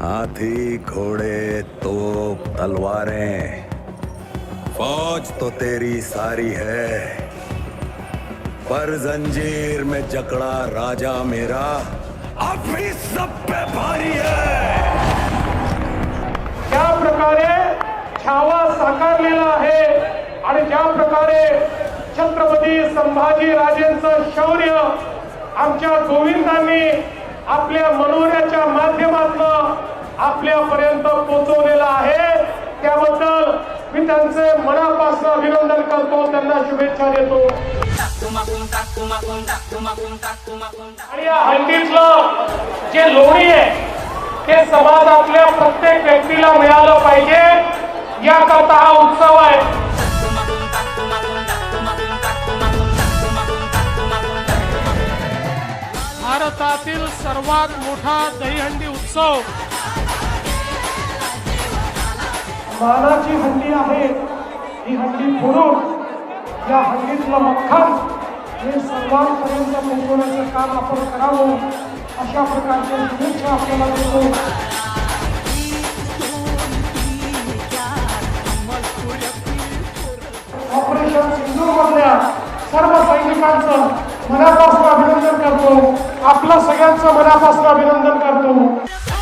हाथी घोड़े तोप तलवारें। फौज तो तेरी सारी है। पर जंजीर में जकड़ा राजा मेरा अब भी सब पे भारी है। ज्या प्रकारे छावा साकारलेला आहे आणि ज्या प्रकारे छत्रपती संभाजी राजेंचं शौर्य आमच्या गोविंदांनी आपल्या मनोऱ्याच्या माध्यमातून मी मनापासून अभिनंदन करतो. त्यांना शुभेच्छा देतो. आणि या हंडीतलं जे लोणी आहे ते समाजातल्या प्रत्येक व्यक्तीला मिळालं पाहिजे. याकरता हा उत्सव आहे. भारतातील सर्वात मोठा दहीहंडी उत्सव मानाची हंडी आहे. ही हंडी फोडून या हंडीतलं मक्खन हे सर्वांपर्यंत पोहोचवण्याचं काम आपण करावं अशा प्रकारच्या शुभेच्छा आपल्याला देतो. ऑपरेशन सिंधूर मधल्या सर्व सैनिकांचं मनापासून अभिनंदन करतो. आपलं सगळ्यांचं मनापासून अभिनंदन करतो.